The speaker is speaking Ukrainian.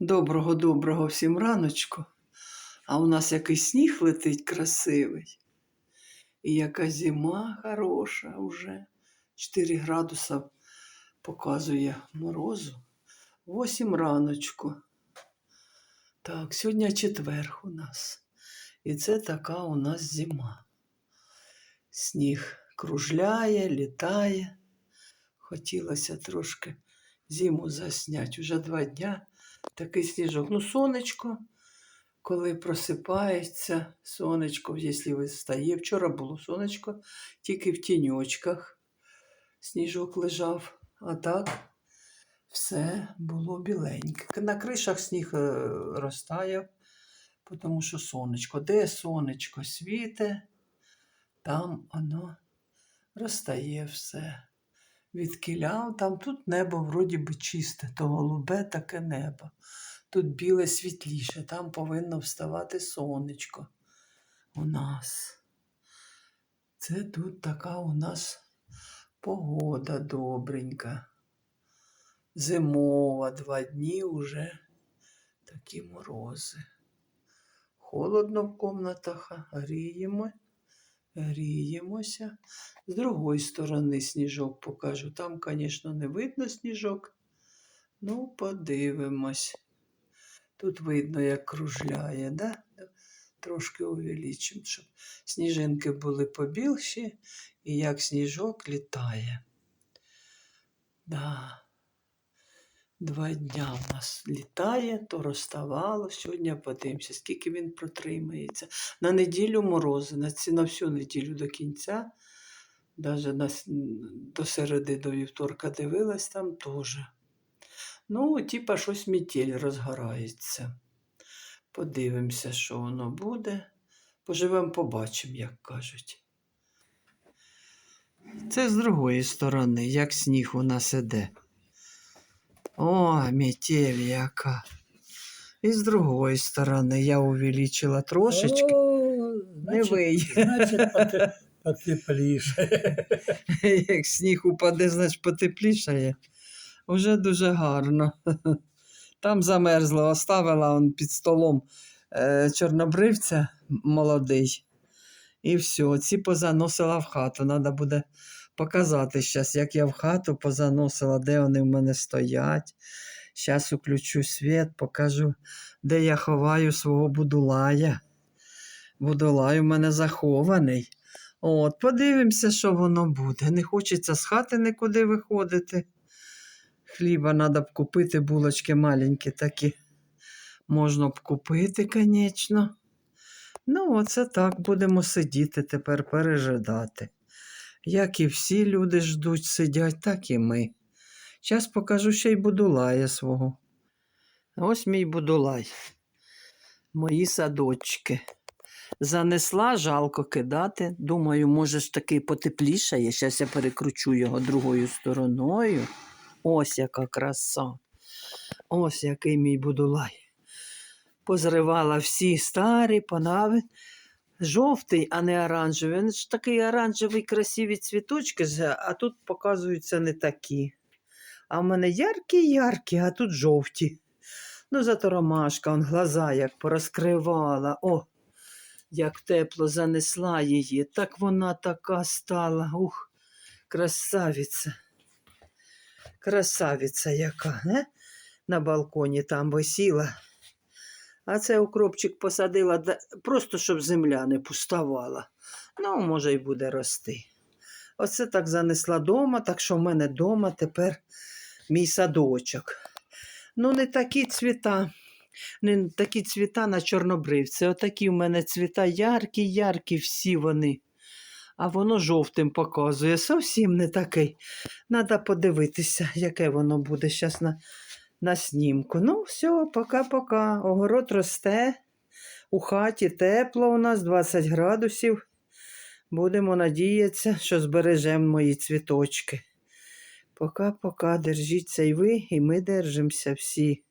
Доброго, доброго всім раночку. А у нас якийсь сніг летить красивий. І яка зима хороша уже. 4 градуса показує морозу. 8 раночку. Так, сьогодні четверг у нас. І це така у нас зима. Сніг кружляє, літає. Хотілося трошки зиму засняти. Уже два дня такий сніжок. Ну, сонечко, коли просипається, сонечко, якщо встає. Вчора було сонечко, тільки в тіньочках сніжок лежав. А так все було біленьке. На кришах сніг е, розтаяв, тому що сонечко. Де сонечко світе, там воно розтає все. Відкиляв, там тут небо вроді би чисте, то голубе таке небо. Тут біле світліше, там повинно вставати сонечко у нас. Це тут така у нас погода добренька. Зимова, два дні уже такі морози. Холодно в комнатах, гріємо, гріємося. З другої сторони сніжок покажу. Там, звісно, не видно сніжок. Ну, подивимось. Тут видно, як кружляє, да? Трошки увеличимо, щоб сніжинки були побільші і як сніжок літає. Да. Два дня в нас літає, то розставало. Сьогодні подивимося, скільки він протримається. На неділю морози, на, ці, на всю неділю до кінця, навіть на, до середи, до вівторка дивилась там теж. Ну, типа щось метель розгорається. Подивимося, що воно буде. Поживемо, побачимо, як кажуть. Це з другої сторони, як сніг у нас іде. О, метель яка. І з другої сторони я увеличила трошечки. О, Не значить, вий. значить поте- потепліше. Як сніг упаде, значить потеплішає. Уже дуже гарно. Там замерзло, оставила он під столом е, чорнобривця молодий. І все, ці позаносила в хату. Треба буде показати зараз, як я в хату позаносила, де вони в мене стоять. Зараз включу світ, покажу, де я ховаю свого будулая. Будулай у мене захований. От, подивимося, що воно буде. Не хочеться з хати нікуди виходити. Хліба треба б купити, булочки маленькі такі. Можна б купити, звісно. Ну, оце так будемо сидіти тепер, пережидати. Як і всі люди ждуть, сидять, так і ми. Зараз покажу ще й будулая свого. Ось мій будулай. Мої садочки. Занесла, жалко кидати. Думаю, може ж таки потеплішає. Зараз я перекручу його другою стороною. Ось яка краса. Ось який мій будулай. Позривала всі старі, понави. Жовтий, а не оранжевий. Він ж такий оранжевий, красиві цвіточки, а тут показуються не такі. А в мене яркі-яркі, а тут жовті. Ну, зато ромашка, он глаза як порозкривала. О, як тепло занесла її. Так вона така стала. Ух, красавиця. Красавиця яка, не? На балконі там висіла. А це укропчик посадила просто, щоб земля не пуставала. Ну, може, й буде рости. Оце так занесла дома, так що в мене дома тепер мій садочок. Ну, не такі цвіта, не такі цвіта на чорнобривці. Отакі в мене цвіта яркі, яркі, всі вони. А воно жовтим показує. Зовсім не такий. Треба подивитися, яке воно буде зараз на, на снімку. Ну, все, пока-пока. Огород росте. У хаті тепло у нас 20 градусів. Будемо надіятися, що збережемо мої цвіточки. Пока-пока, держіться і ви, і ми держимося всі.